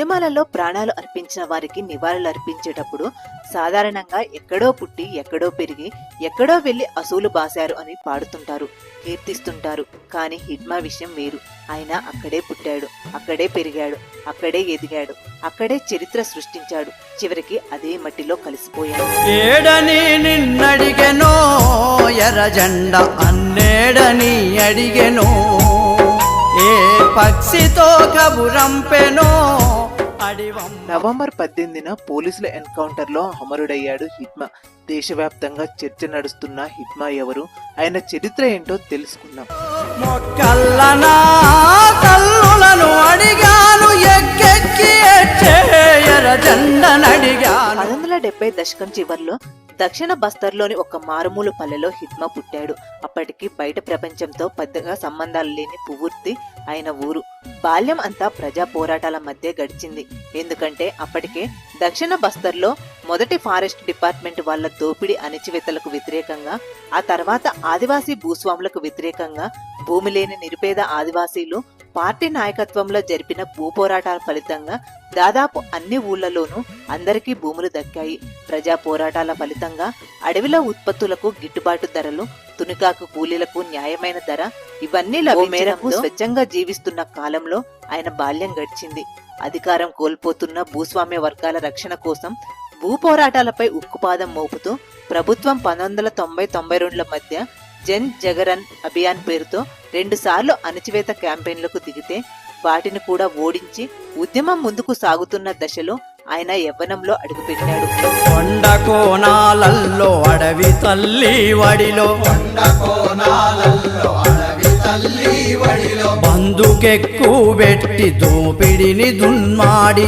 ఉద్యమాలలో ప్రాణాలు అర్పించిన వారికి నివాళులు అర్పించేటప్పుడు సాధారణంగా ఎక్కడో పుట్టి ఎక్కడో పెరిగి ఎక్కడో వెళ్ళి అసూలు బాశారు అని పాడుతుంటారు కీర్తిస్తుంటారు. కానీ హిడ్మా విషయం వేరు. ఆయన అక్కడే పుట్టాడు అక్కడే పెరిగాడు అక్కడే ఎదిగాడు అక్కడే చరిత్ర సృష్టించాడు. చివరికి అదే మట్టిలో కలిసిపోయాడు. ఏడని నిన్నడిగెనో ఎర్ర అన్నేడని అడిగెనో ఏ పక్షితో కబురంపెనో నవంబర్ పద్దెనిమిదిన పోలీసుల ఎన్కౌంటర్లో అమరుడయ్యాడు హిట్మా. దేశవ్యాప్తంగా చర్చ నడుస్తున్న హిట్మా ఎవరు? ఆయన చరిత్ర ఏంటో జెండనడిగాను. పంతొమ్మిది వందల డెబ్బై దశకం చివర్లో దక్షిణ బస్తర్లోని ఒక మారుమూల పల్లెలో హిట్మా పుట్టాడు. అప్పటికి బయట ప్రపంచంతో పెద్దగా సంబంధాలు లేని పువ్వుర్తి ఆయన ఊరు. బాల్యం అంతా ప్రజా పోరాటాల మధ్య గడిచింది. ఎందుకంటే అప్పటికే దక్షిణ బస్తర్లో మొదటి ఫారెస్ట్ డిపార్ట్మెంట్ వాళ్ళ దోపిడీ అణిచివేతలకు వ్యతిరేకంగా ఆ తర్వాత ఆదివాసీ భూస్వాములకు వ్యతిరేకంగా భూమి లేని నిరుపేద ఆదివాసీలు పార్టీ నాయకత్వంలో జరిపిన భూ పోరాటాల ఫలితంగా దాదాపు అన్ని ఊళ్ళలోనూ అందరికీ భూములు దక్కాయి. ప్రజా పోరాటాల ఫలితంగా అడవిలో ఉత్పత్తులకు గిట్టుబాటు ధరలు తునికాకు కూలీలకు న్యాయమైన ధర ఇవన్నీ మేరకు స్వచ్ఛంగా జీవిస్తున్న కాలంలో ఆయన బాల్యం గడిచింది. అధికారం కోల్పోతున్న భూస్వామ్య వర్గాల రక్షణ కోసం భూ పోరాటాలపై ఉక్కుపాదం మోపుతూ ప్రభుత్వం పంతొమ్మిది వందల తొంభై తొంభై రెండుల మధ్య జన్ జగరన్ అభియాన్ పేరుతో రెండుసార్లు అణచివేత క్యాంపెయిన్లకు దిగితే వాటిని కూడా ఓడించి ఉద్యమం ముందుకు సాగుతున్న దశలో ఆయన యవ్వనంలో అడుగుపెట్టాడు. కొండ కోణాలల్లో అడవి తల్లి వడిలో. బందుకెక్కు పెట్టి దోపిడిని దున్మాడి.